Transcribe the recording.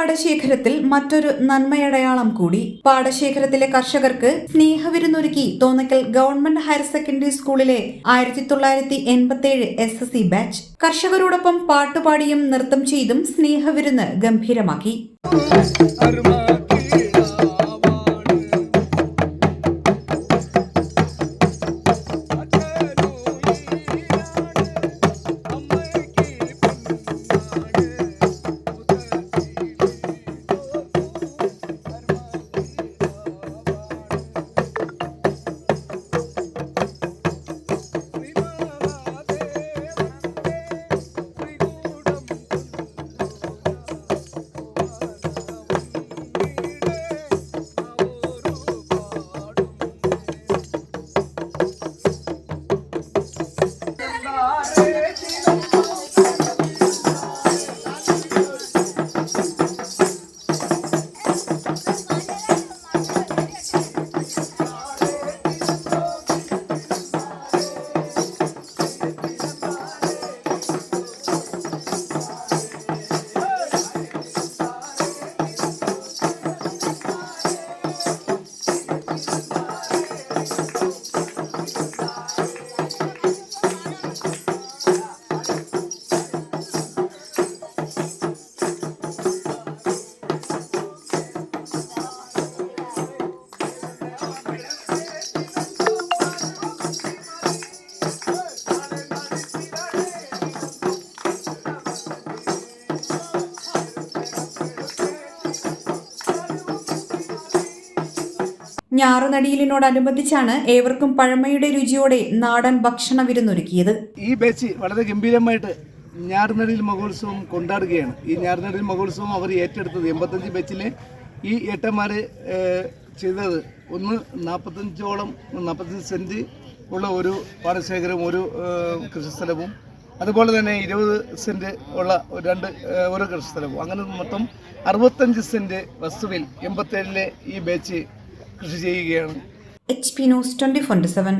പാടശേഖരത്തിൽ മറ്റൊരു നന്മയടയാളം കൂടി. പാടശേഖരത്തിലെ കർഷകർക്ക് സ്നേഹവിരുന്നൊരുക്കി തോന്നക്കൽ ഗവൺമെന്റ് ഹയർ സെക്കൻഡറി സ്കൂളിലെ ആയിരത്തി തൊള്ളായിരത്തി എൺപത്തിയേഴ് എസ് എസ് സി ബാച്ച്. കർഷകരോടൊപ്പം പാട്ടുപാടിയും നൃത്തം ചെയ്തും സ്നേഹവിരുന്ന് ഗംഭീരമാക്കി. ഞാറുനടിയിലിനോടനുബന്ധിച്ചാണ് ഏവർക്കും പഴമയുടെ രുചിയോടെ നാടൻ ഭക്ഷണ വിരുന്നൊരുക്കിയത്. ഈ ബാച്ച് വളരെ ഗംഭീരമായിട്ട് ഞാറുനടിയിൽ മഹോത്സവം കൊണ്ടാടുകയാണ്. ഈ ഞാറുനടിയിൽ മഹോത്സവം അവർ ഏറ്റെടുത്തത് എൺപത്തഞ്ച് ബാച്ചിലെ ഈ ഏട്ടന്മാർ ചെയ്തത്. ഒന്ന് നാൽപ്പത്തഞ്ചോളം നാൽപ്പത്തഞ്ച് സെന്റ് ഉള്ള ഒരു പാടശേഖരവും ഒരു കൃഷിസ്ഥലവും. അതുപോലെ തന്നെ ഇരുപത് സെന്റ് ഉള്ള രണ്ട് ഓരോ കൃഷിസ്ഥലവും. അങ്ങനെ മൊത്തം അറുപത്തഞ്ച് സെന്റ് വസ്തുവിൽ എൺപത്തേഴിലെ ഈ ബാച്ച് കൃഷി ചെയ്യുകയാണ്. H P news twenty four seven